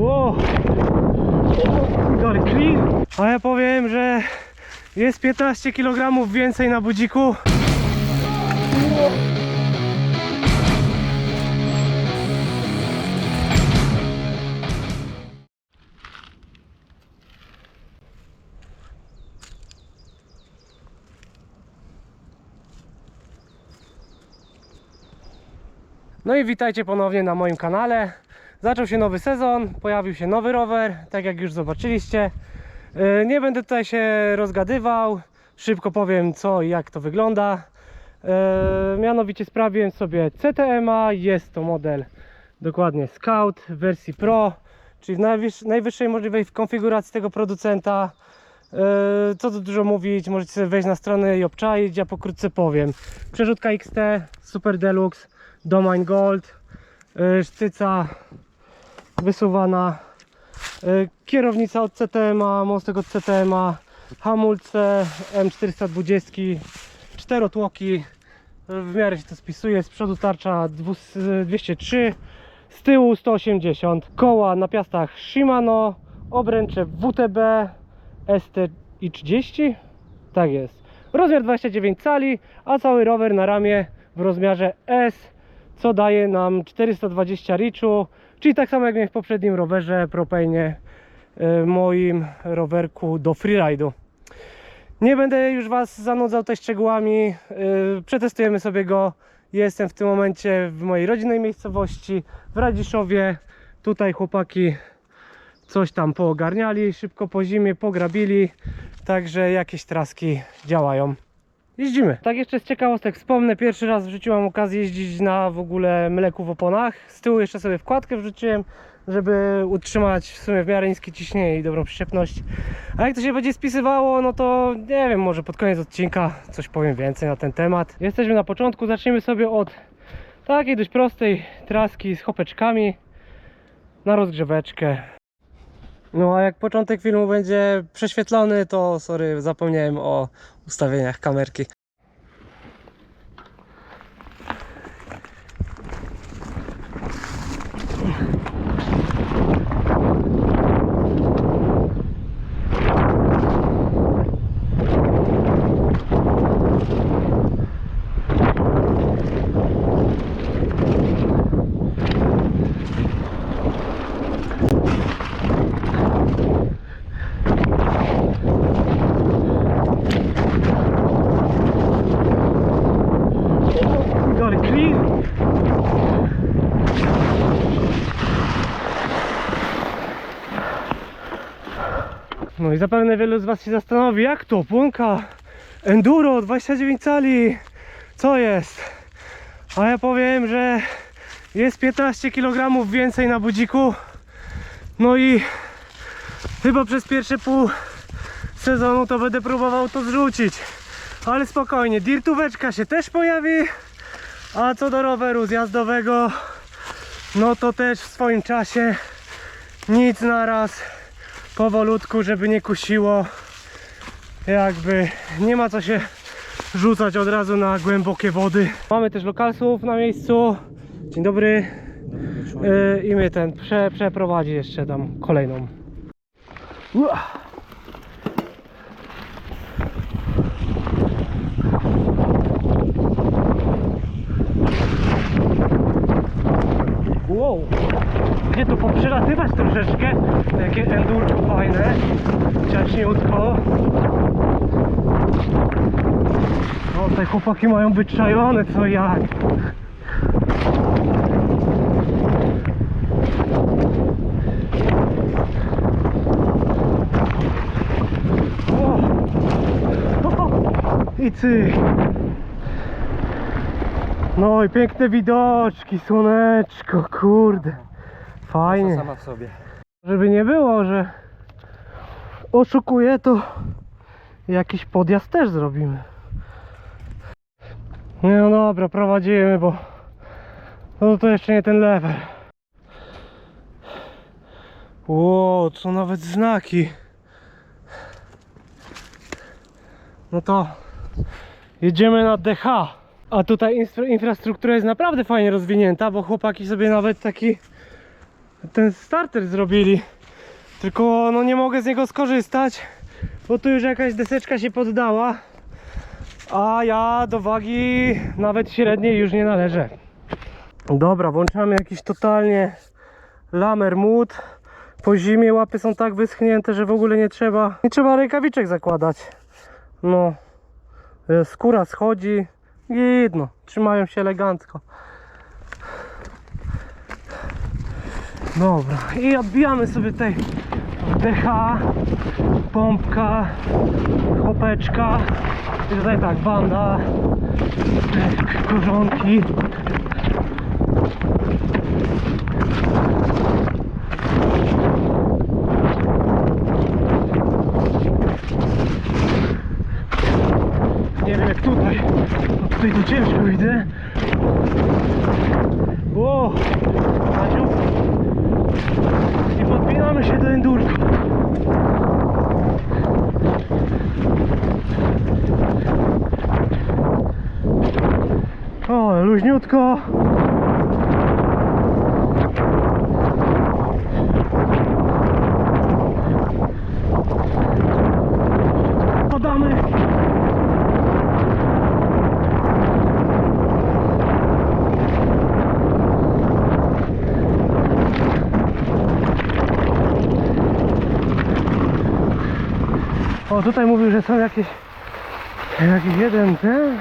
Wow. Ale. A ja powiem, że jest 15 kg więcej na budziku. No i witajcie ponownie na moim kanale. Zaczął się nowy sezon, pojawił się nowy rower, tak jak już zobaczyliście. Yy, Nie będę tutaj się rozgadywał, szybko powiem co i jak to wygląda. Yy, Mianowicie sprawiłem sobie CTMA, jest to model dokładnie Scout w wersji Pro, czyli w najwyż- najwyższej możliwej konfiguracji tego producenta. Yy, Co tu dużo mówić, możecie sobie wejść na stronę i obczaić, ja pokrótce powiem. Przerzutka XT, Super Deluxe, Domain Gold, sztyca wysuwana, yy, kierownica od CTMA, mostek od CTMA, hamulce M420, czterotłoki, w miarę się to spisuje, z przodu tarcza dwus- 203, z tyłu 180, koła na piastach Shimano, obręcze WTB, ST i 30, tak jest, rozmiar 29 cali, a cały rower na ramię w rozmiarze S, co daje nam 420 riczu, czyli tak samo jak miałem w poprzednim rowerze Propane, y, moim rowerku do freeride'u. Nie będę już Was zanudzał tutaj szczegółami. Yy, przetestujemy sobie go. Jestem w tym momencie w mojej rodzinnej miejscowości w Radziszowie. Tutaj chłopaki coś tam poogarniali, szybko po zimie pograbili, także jakieś traski działają. Jeździmy. Tak jeszcze z ciekawostek wspomnę, pierwszy raz w życiu mam okazję jeździć na w ogóle mleku w oponach. Z tyłu jeszcze sobie wkładkę wrzuciłem, żeby utrzymać w sumie w miarę niskie ciśnienie i dobrą przyczepność. A jak to się będzie spisywało, no to nie wiem, może pod koniec odcinka coś powiem więcej na ten temat. Jesteśmy na początku, zacznijmy sobie od takiej dość prostej traski z hopeczkami na rozgrzeweczkę. No a jak początek filmu będzie prześwietlony, to sorry, zapomniałem o ustawieniach kamerki. Ale clean! No i zapewne wielu z Was się zastanowi, jak to? Płonka Enduro 29 cali. Co jest? A ja powiem, że jest 15 kg więcej na budziku. No i chyba przez pierwsze pół sezonu to będę próbował to zrzucić. Ale spokojnie, dirtóweczka się też pojawi. A co do roweru zjazdowego, no to też w swoim czasie nic naraz, powolutku, żeby nie kusiło. Jakby nie ma co się rzucać od razu na głębokie wody. Mamy też lokalsów na miejscu. Dzień dobry. Yy, I mnie ten prze, przeprowadzi jeszcze tam kolejną. Ua. Wow! Gdzie tu poprzelatywać troszeczkę? Jakie endurko fajne. Ciaśniutko. O, te chłopaki mają wyczajone co jak. I. No i piękne widoczki, słoneczko, kurde. Fajnie. sama w sobie. Żeby nie było, że oszukuję, to jakiś podjazd też zrobimy. Nie no dobra, prowadzimy, bo no to jeszcze nie ten level. Ło, co nawet znaki. No to jedziemy na DH. A tutaj infra- infrastruktura jest naprawdę fajnie rozwinięta, bo chłopaki sobie nawet taki ten starter zrobili. Tylko no nie mogę z niego skorzystać, bo tu już jakaś deseczka się poddała. A ja do wagi nawet średniej już nie należę. Dobra, włączamy jakiś totalnie lamer mód. Po zimie łapy są tak wyschnięte, że w ogóle nie trzeba, nie trzeba rękawiczek zakładać. No, e, skóra schodzi. Git, no, trzymają się elegancko. Dobra, i odbijamy sobie tutaj DH, pompka, chopeczka. I tutaj tak, banda, korzonki. Nie wiem jak tutaj, bo tutaj to ciężko widzę. Ło, Maciu. I endurka. O, luźniutko. O, tutaj mówił, że są jakieś jakiś jeden ten.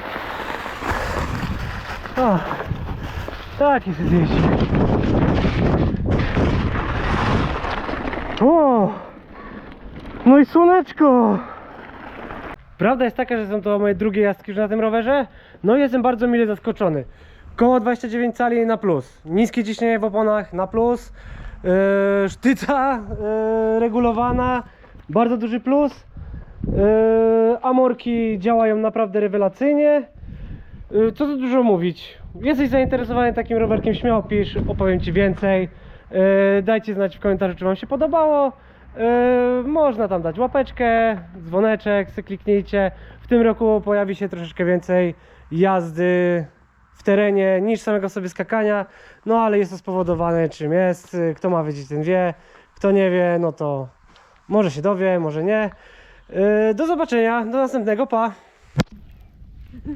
O, taki jeździ. O, no i słoneczko. Prawda jest taka, że są to moje drugie jazdki już na tym rowerze. No i jestem bardzo mile zaskoczony. Koło 29 cali na plus. Niskie ciśnienie w oponach na plus. Yy, sztyca yy, regulowana. Bardzo duży plus. Yy, amorki działają naprawdę rewelacyjnie. Yy, co tu dużo mówić. Jesteś zainteresowany takim rowerkiem, śmiało pisz, opowiem Ci więcej. Yy, dajcie znać w komentarzu, czy Wam się podobało. Można tam dać łapeczkę, dzwoneczek, sobie kliknijcie. W tym roku pojawi się troszeczkę więcej jazdy w terenie niż samego sobie skakania. No ale jest to spowodowane czym jest. Kto ma wiedzieć, ten wie. Kto nie wie, no to może się dowie, może nie. Yy, Do zobaczenia, do następnego, pa!